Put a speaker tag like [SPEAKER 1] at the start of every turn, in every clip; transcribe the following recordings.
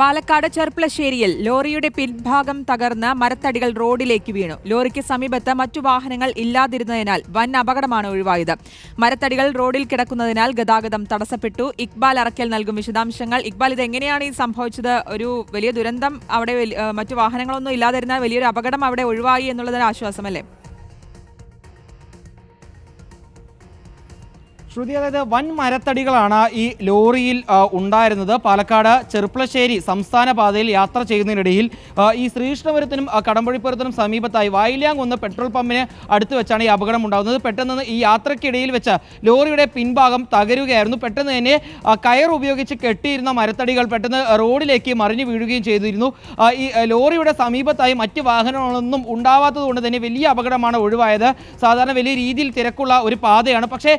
[SPEAKER 1] പാലക്കാട് ചെർപ്പളശ്ശേരിയിൽ ലോറിയുടെ പിൻഭാഗം തകർന്ന് മരത്തടികൾ റോഡിലേക്ക് വീണു. ലോറിക്ക് സമീപത്ത് മറ്റു വാഹനങ്ങൾ ഇല്ലാതിരുന്നതിനാൽ വൻ അപകടമാണ് ഒഴിവായത്. മരത്തടികൾ റോഡിൽ കിടക്കുന്നതിനാൽ ഗതാഗതം തടസ്സപ്പെട്ടു. ഇക്ബാൽ അറക്കൽ നൽകും വിശദാംശങ്ങൾ. ഇക്ബാൽ ഇത് എങ്ങനെയാണ് ഈ സംഭവിച്ചത്? ഒരു വലിയ ദുരന്തം അവിടെ മറ്റു വാഹനങ്ങളൊന്നും ഇല്ലാതിരുന്നാൽ വലിയൊരു അപകടം അവിടെ ഒഴിവായി എന്നുള്ളതൊരു ആശ്വാസമല്ലേ?
[SPEAKER 2] ശ്രുതി അതായത് വൻ മരത്തടികളാണ് ഈ ലോറിയിൽ ഉണ്ടായിരുന്നത്. പാലക്കാട് ചെറുപ്പളശ്ശേരി സംസ്ഥാന പാതയിൽ യാത്ര ചെയ്യുന്നതിനിടയിൽ ഈ ശ്രീകൃഷ്ണപുരത്തിനും കടമ്പഴിപ്പുരത്തിനും സമീപത്തായി വായിലാങ്കുന്ന് പെട്രോൾ പമ്പിന് അടുത്ത് വെച്ചാണ് ഈ അപകടം ഉണ്ടാകുന്നത്. പെട്ടെന്ന് ഈ യാത്രക്കിടയിൽ വെച്ച് ലോറിയുടെ പിൻഭാഗം തകരുകയായിരുന്നു. പെട്ടെന്ന് തന്നെ കയർ ഉപയോഗിച്ച് കെട്ടിയിരുന്ന മരത്തടികൾ പെട്ടെന്ന് റോഡിലേക്ക് മറിഞ്ഞു വീഴുകയും ചെയ്തിരുന്നു. ഈ ലോറിയുടെ സമീപത്തായി മറ്റ് വാഹനങ്ങളൊന്നും ഉണ്ടാവാത്തത് കൊണ്ട് തന്നെ വലിയ അപകടമാണ് ഒഴിവായത്. സാധാരണ വലിയ രീതിയിൽ തിരക്കുള്ള ഒരു പാതയാണ്. പക്ഷേ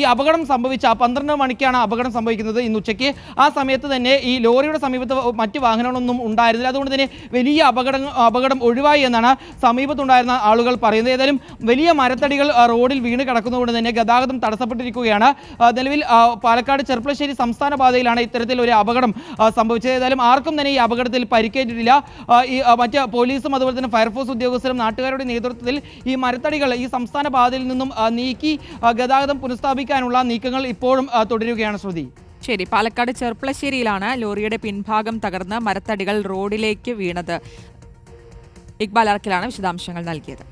[SPEAKER 2] ഈ അപകടം സംഭവിച്ച ആ പന്ത്രണ്ട് മണിക്കാണ് അപകടം സംഭവിക്കുന്നത് ഇന്ന് ഉച്ചയ്ക്ക്. ആ സമയത്ത് തന്നെ ഈ ലോറിയുടെ സമീപത്ത് മറ്റ് വാഹനങ്ങളൊന്നും ഉണ്ടായിരുന്നില്ല. അതുകൊണ്ട് തന്നെ വലിയ അപകടം അപകടം ഒഴിവായി എന്നാണ് സമീപത്തുണ്ടായിരുന്ന ആളുകൾ പറയുന്നത്. ഏതായാലും വലിയ മരത്തടികൾ റോഡിൽ വീണ് കിടക്കുന്നതുകൊണ്ട് തന്നെ ഗതാഗതം തടസ്സപ്പെട്ടിരിക്കുകയാണ്. നിലവിൽ പാലക്കാട് ചെർപ്പളശ്ശേരി സംസ്ഥാന പാതയിലാണ് ഇത്തരത്തിൽ ഒരു അപകടം സംഭവിച്ചത്. ഏതായാലും ആർക്കും തന്നെ ഈ അപകടത്തിൽ പരിക്കേറ്റിട്ടില്ല. ഈ മറ്റ് പോലീസും അതുപോലെ തന്നെ ഫയർഫോഴ്സ് ഉദ്യോഗസ്ഥരും നാട്ടുകാരുടെ നേതൃത്വത്തിൽ ഈ മരത്തടികൾ ഈ സംസ്ഥാന പാതയിൽ നിന്നും നീക്കി ഗതാഗതം പുനഃസ്ഥാപിക്കാനുള്ള നീക്കങ്ങൾ ഇപ്പോഴും തുടരുകയാണ് ശ്രുതി.
[SPEAKER 1] ശരി പാലക്കാട് ചെർപ്പളശ്ശേരിയിലാണ് ലോറിയുടെ പിൻഭാഗം തകർന്ന് മരത്തടികൾ റോഡിലേക്ക് വീണത്. ഇക്ബാൽ അറക്കിലാണ് വിശദാംശങ്ങൾ നൽകിയത്.